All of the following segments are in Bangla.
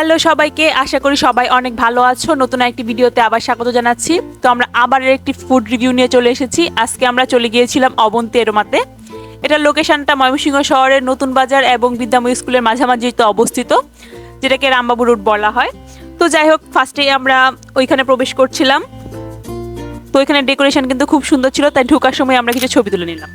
হ্যালো সবাইকে, আশা করি সবাই অনেক ভালো আছো। নতুন একটি ভিডিওতে আবার স্বাগত জানাচ্ছি। তো আমরা আবার একটি ফুড রিভিউ নিয়ে চলে এসেছি। আজকে আমরা চলে গিয়েছিলাম অবন্তি এরোমাতে এটার লোকেশনটা ময়মনসিংহ শহরের নতুন বাজার এবং বিদ্যাময় স্কুলের মাঝামাঝিতে অবস্থিত, যেটাকে রামবাবু রোড বলা হয়। তো যাই হোক ফার্স্টে আমরা ওইখানে প্রবেশ করছিলাম। তো ওইখানে ডেকোরেশন কিন্তু খুব সুন্দর ছিল, তাই ঢোকার সময় আমরা কিছু ছবি তুলে নিলাম।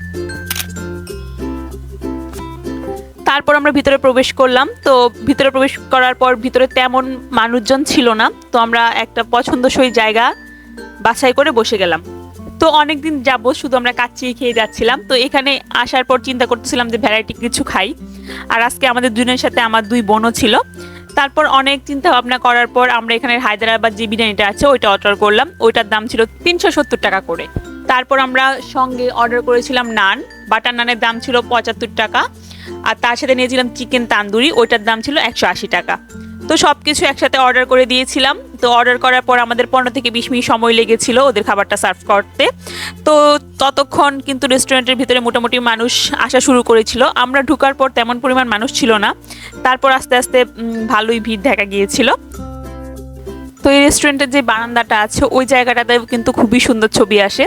তারপর আমরা ভিতরে প্রবেশ করলাম। তো ভিতরে প্রবেশ করার পর ভিতরে তেমন মানুষজন ছিল না। তো আমরা একটা পছন্দসই জায়গা বাছাই করে বসে গেলাম। তো অনেকদিন যাব শুধু আমরা কাচ্চি খেয়ে যাচ্ছিলাম। তো এখানে আসার পর চিন্তা করতেছিলাম যে ভ্যারাইটি কিছু খাই। আর আজকে আমাদের দুজনের সাথে আমার দুই বোনও ছিল। তারপর অনেক চিন্তা ভাবনা করার পর আমরা এখানে হায়দ্রাবাদ যে বিরিয়ানিটা আছে, ওইটা অর্ডার করলাম। ওইটার দাম ছিল তিনশো সত্তর টাকা করে। তারপর আমরা সঙ্গে অর্ডার করেছিলাম নান। বাটার নানের দাম ছিল পঁচাত্তর টাকা। আর তার সাথে নিয়েছিলাম চিকেন তান্দুরি, ওইটার দাম ছিল একশো আশি টাকা। তো সব কিছু একসাথে অর্ডার করে দিয়েছিলাম। তো অর্ডার করার পর আমাদের পনেরো থেকে বিশ মিনিট সময় লেগেছিল ওদের খাবারটা সার্ভ করতে। তো ততক্ষণ কিন্তু রেস্টুরেন্টের ভিতরে মোটামুটি মানুষ আসা শুরু করেছিল। আমরা ঢুকার পর তেমন পরিমাণ মানুষ ছিল না। তারপর আস্তে আস্তে ভালোই ভিড় দেখা গিয়েছিল। তো এই রেস্টুরেন্টের যে বারান্দাটা আছে, ওই জায়গাটাতে কিন্তু খুবই সুন্দর ছবি আসে।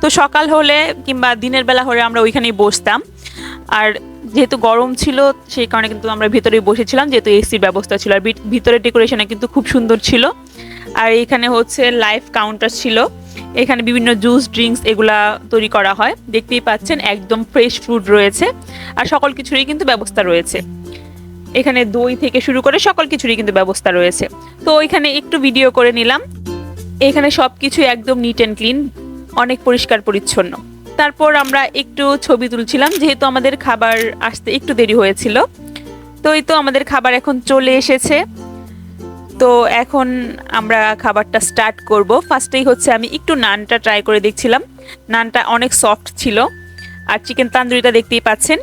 তো সকাল হলে কিংবা দিনের বেলা হলে আমরা ওইখানেই বসতাম। আর যেহেতু গরম ছিল, সেই কারণে কিন্তু আমরা ভিতরেই বসেছিলাম, যেহেতু এসির ব্যবস্থা ছিল। আর ভিত- ভিতরের ডেকোরেশনে কিন্তু খুব সুন্দর ছিল। আর এখানে হচ্ছে লাইভ কাউন্টার ছিল। এখানে বিভিন্ন জুস ড্রিঙ্কস এগুলা তৈরি করা হয়। দেখতেই পাচ্ছেন, একদম ফ্রেশ ফ্রুট রয়েছে। আর সকল কিছুরই কিন্তু ব্যবস্থা রয়েছে। এখানে দই থেকে শুরু করে সকল কিছুরই কিন্তু ব্যবস্থা রয়েছে। তো ওইখানে একটু ভিডিও করে নিলাম। এখানে সব কিছু একদম নিট অ্যান্ড ক্লিন অনেক পরিষ্কার পরিচ্ছন্ন তারপর আমরা একটু ছবি তুলছিলাম, যেহেতু আমাদের খাবার আসতে একটু দেরি হয়েছিল। তো এই তো আমাদের খাবার এখন চলে এসেছে। তো এখন আমরা খাবারটা স্টার্ট করব। ফার্স্টেই হচ্ছে আমি একটু নানটা ট্রাই করে দেখছিলাম। নানটা অনেক সফট ছিল। আর চিকেন তান্দুরিটা দেখতেই পাচ্ছেন।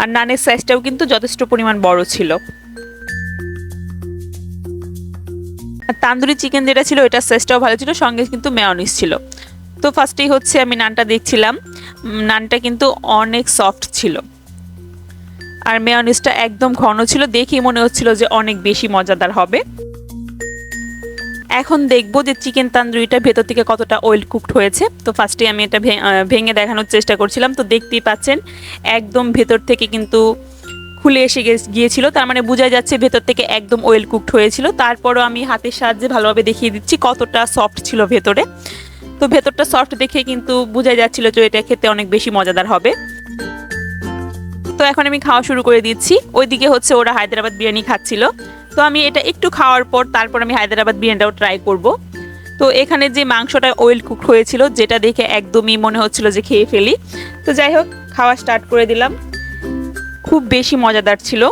আর নানের সাইজটাও কিন্তু যথেষ্ট পরিমাণ বড় ছিল। তান্দুরি চিকেন যেটা ছিল ওটার সাইজটাও ভালো ছিল, সঙ্গে কিন্তু মেয়নিস ছিল। তো ফার্স্টেই হচ্ছে আমি নানটা দেখছিলাম। নানটা কিন্তু অনেক সফট ছিল। আর মেয়নিসটা একদম ঘন ছিল, দেখেই মনে হচ্ছিল যে অনেক বেশি মজাদার হবে। এখন দেখব যে চিকেন তান্দুরিটা ভেতর থেকে কতটা অয়েল কুকড হয়েছে। তো ফার্স্টে আমি এটা ভেঙে দেখানোর চেষ্টা করছিলাম। তো দেখতেই পাচ্ছেন, একদম ভেতর থেকে কিন্তু খুলে এসে গিয়েছিল। তার মানে বোঝা যাচ্ছে ভেতর থেকে একদম অয়েল কুকড হয়েছিল। তারপরও আমি হাতের সাহায্যে ভালোভাবে দেখিয়ে দিচ্ছি কতটা সফট ছিল ভেতরে। তো ভেতরটা সফট দেখে কিন্তু বোঝা যাচ্ছিল যে এটা খেতে অনেক বেশি মজাদার হবে। তো এখন আমি খাওয়া শুরু করে দিচ্ছি। ওইদিকে হচ্ছে ওরা হায়দ্রাবাদ বিরিয়ানি খাচ্ছিল। তো আমি এটা একটু খাওয়ার পর তারপর আমি হায়দ্রাবাদ বিরিয়ানিটাও ট্রাই করব। তো এখানে যে মাংসটা অয়েল কুক হয়েছিল, যেটা দেখে একদমই মনে হচ্ছিল যে খেয়ে ফেলি। তো যাই হোক, খাওয়া স্টার্ট করে দিলাম। খুব বেশি মজাদার ছিল।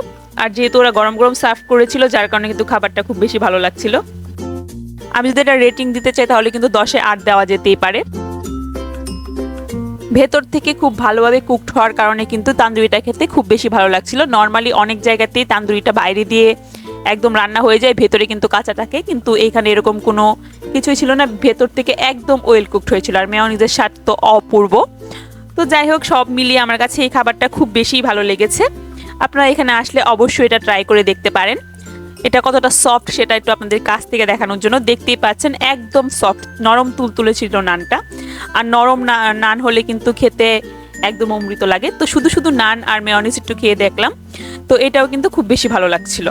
আর যেহেতু ওরা গরম গরম সার্ভ করেছিল, যার কারণে কিন্তু খাবারটা খুব বেশি ভালো লাগছিল। আমি যদি এটা রেটিং দিতে চাই, তাহলে কিন্তু দশে আট দেওয়া যেতেই পারে। ভেতর থেকে খুব ভালোভাবে কুকড হওয়ার কারণে কিন্তু তান্দুরিটা খেতে খুব বেশি ভালো লাগছিল। নর্মালি অনেক জায়গাতেই তান্দুরিটা বাইরে দিয়ে একদম রান্না হয়ে যায়, ভেতরে কিন্তু কাঁচা থাকে। কিন্তু এখানে এরকম কোনো কিছুই ছিল না। ভেতর থেকে একদম ওয়েল কুকড হয়েছিল। আর মেয়নিজের স্বাদ তো অপূর্ব। তো যাই হোক, সব মিলিয়ে আমার কাছে এই খাবারটা খুব বেশি ভালো লেগেছে। আপনারা এখানে আসলে অবশ্যই এটা ট্রাই করে দেখতে পারেন। এটা কতটা সফট সেটা একটু আপনাদের কাছ থেকে দেখানোর জন্য। দেখতেই পাচ্ছেন, একদম সফট নরম তুলতুলে ছিল নানটা। আর নরম নান হলে কিন্তু খেতে একদম অমৃত লাগে। তো শুধু শুধু নান আর মেয়নিস একটু খেয়ে দেখলাম। তো এটাও কিন্তু খুব বেশি ভালো লাগছিল।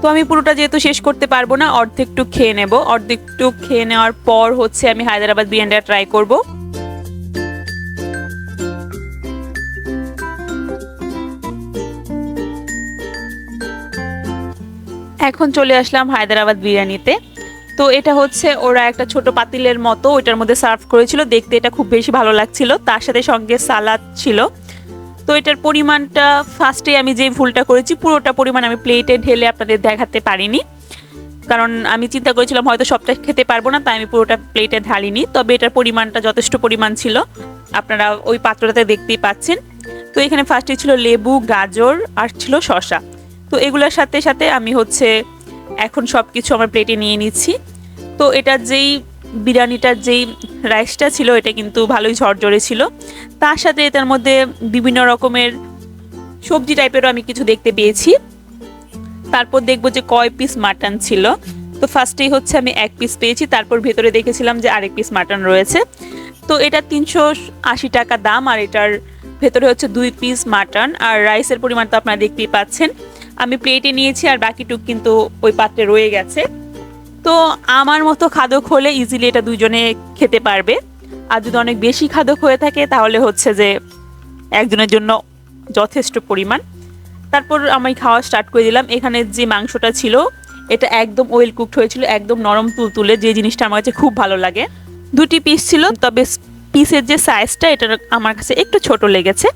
তো আমি পুরোটা যেহেতু শেষ করতে পারব না অর্ধেকটু খেয়ে নেব। অর্ধেকটু খেয়ে নেওয়ার পর হচ্ছে আমি হায়দ্রাবাদ বিরিয়ানিটা ট্রাই করব। এখন চলে আসলাম হায়দ্রাবাদ বিরিয়ানিতে। তো এটা হচ্ছে ওরা একটা ছোট পাতিলের মতো, ওইটার মধ্যে সার্ভ করেছিল। দেখতে এটা খুব বেশি ভালো লাগছিল। তার সাথে সঙ্গে সালাদ ছিল। তো এটার পরিমাণটা ফার্স্টে আমি যে ভুলটা করেছি, পুরোটা পরিমাণ আমি প্লেটে ঢেলে আপনাদের দেখাতে পারিনি। কারণ আমি চিন্তা করেছিলাম হয়তো সবটা খেতে পারব না, তাই আমি পুরোটা প্লেটে ঢালিনি। তবে এটার পরিমাণটা যথেষ্ট পরিমাণ ছিল। আপনারা ওই পাত্রটাতে দেখতেই পাচ্ছেন। তো এখানে ফার্স্টে ছিল লেবু, গাজর, আর ছিল শসা। তো এগুলোর সাথে সাথে আমি হচ্ছে এখন সব কিছু আমার প্লেটে নিয়ে নিচ্ছি। তো এটার যেই বিরিয়ানিটার যেই রাইসটা ছিল, এটা কিন্তু ভালোই ঝরঝরে ছিল। তার সাথে এটার মধ্যে বিভিন্ন রকমের সবজি টাইপেরও আমি কিছু দেখতে পেয়েছি। তারপর দেখব যে কয় পিস মাটন ছিল। তো ফার্স্টেই হচ্ছে আমি এক পিস পেয়েছি। তারপর ভেতরে দেখেছিলাম যে আরেক পিস মাটন রয়েছে। তো এটা তিনশো আশি টাকা দাম, আর এটার ভেতরে হচ্ছে দুই পিস মাটন আর রাইসের পরিমাণ তো আপনারা দেখতেই পাচ্ছেন। আমি প্লেটে নিয়েছি আর বাকিটুক কিন্তু ওই পাত্রে রয়ে গেছে। তো আমার মতো খাদক হলে ইজিলি এটা দুজনে খেতে পারবে। আর যদি অনেক বেশি খাদক হয়ে থাকে, তাহলে হচ্ছে যে একজনের জন্য যথেষ্ট পরিমাণ। তারপর আমি খাওয়া স্টার্ট করে দিলাম। এখানে যে মাংসটা ছিল, এটা একদম ওয়েল কুকড হয়েছিল, একদম নরম তুলতুলে। যে জিনিসটা আমার কাছে খুব ভালো লাগে। দুটি পিস ছিল, তবে পিসের যে সাইজটা এটা আমার কাছে একটু ছোট লেগেছে।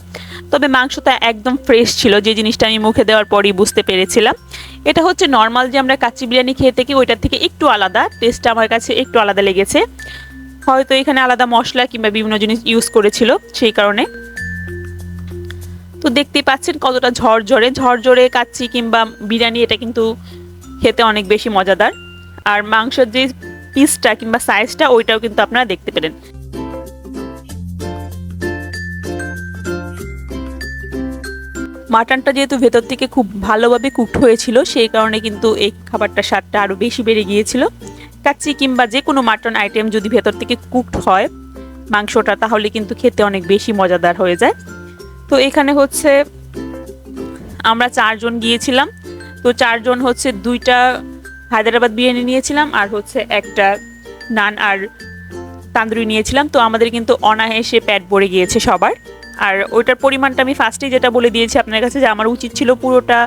তবে মাংসটা একদম ফ্রেশ ছিল, যে জিনিসটা আমি মুখে দেওয়ার পরই বুঝতে পেরেছিলাম। এটা হচ্ছে নর্মাল যে আমরা কাচ্চি বিরিয়ানি খেয়ে থাকি, ওইটার থেকে একটু আলাদা। টেস্টটা আমার কাছে একটু আলাদা লেগেছে। হয়তো এখানে আলাদা মশলা কিংবা বিভিন্ন জিনিস ইউজ করেছিল, সেই কারণে। তো দেখতেই পাচ্ছেন কতটা ঝরঝরে। ঝরঝরে কাচ্চি কিংবা বিরিয়ানি, এটা কিন্তু খেতে অনেক বেশি মজাদার। আর মাংসের যে পিসটা কিংবা সাইজটা ওইটাও কিন্তু আপনারা দেখতে পেলেন। মাটনটা যেহেতু ভেতর থেকে খুব ভালোভাবে কুকড হয়েছিল, সেই কারণে কিন্তু এই খাবারটার স্বাদটা আরও বেশি বেড়ে গিয়েছিল। কাচ্চি কিংবা যে কোনো মাটন আইটেম যদি ভেতর থেকে কুকড হয়, মাংসটা, তাহলে কিন্তু খেতে অনেক বেশি মজাদার হয়ে যায়। তো এখানে হচ্ছে আমরা চারজন গিয়েছিলাম। তো চারজন হচ্ছে দুইটা হায়দ্রাবাদ বিরিয়ানি নিয়েছিলাম আর হচ্ছে একটা নান আর তান্দুরি নিয়েছিলাম। তো আমাদের কিন্তু অনায়াসে প্যাট ভরে গিয়েছে সবার। আর ওইটার পরিমাণটা আমি ফার্স্টেই যেটা বলে দিয়েছি আপনার কাছে যে আমার উচিত ছিল পুরোটা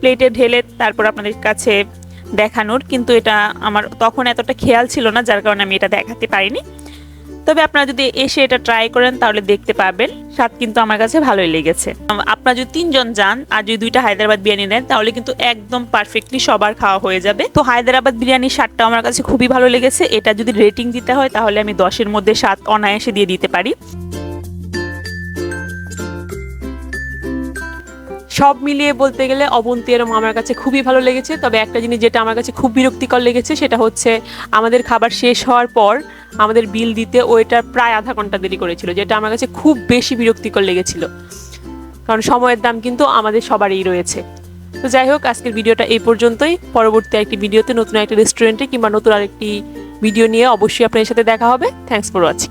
প্লেটে ঢেলে তারপর আপনাদের কাছে দেখানোর, কিন্তু এটা আমার তখন এতটা খেয়াল ছিল না, যার কারণে আমি এটা দেখাতে পারিনি। তবে আপনারা যদি এসে এটা ট্রাই করেন, তাহলে দেখতে পাবেন স্বাদ কিন্তু আমার কাছে ভালোই লেগেছে। আপনারা যদি তিনজন যান আর যদি দুইটা হায়দ্রাবাদ বিরিয়ানি নেন, তাহলে কিন্তু একদম পারফেক্টলি সবার খাওয়া হয়ে যাবে। তো হায়দ্রাবাদ বিরিয়ানির স্বাদটা আমার কাছে খুবই ভালো লেগেছে। এটা যদি রেটিং দিতে হয়, তাহলে আমি দশের মধ্যে সাত অনায়াসে দিয়ে দিতে পারি। সব মিলিয়ে বলতে গেলে অবন্তী এরম আমার কাছে খুবই ভালো লেগেছে। তবে একটা জিনিস যেটা আমার কাছে খুব বিরক্তিকর লেগেছে, সেটা হচ্ছে আমাদের খাবার শেষ হওয়ার পর আমাদের বিল দিতে ওইটা প্রায় আধা ঘণ্টা দেরি করেছিল, যেটা আমার কাছে খুব বেশি বিরক্তিকর লেগেছিল। কারণ সময়ের দাম কিন্তু আমাদের সবারই রয়েছে। তো যাই হোক, আজকের ভিডিওটা এই পর্যন্তই। পরবর্তী একটি ভিডিওতে নতুন একটা রেস্টুরেন্টে কিংবা নতুন আরেকটি ভিডিও নিয়ে অবশ্যই আপনাদের সাথে দেখা হবে। Thanks for watching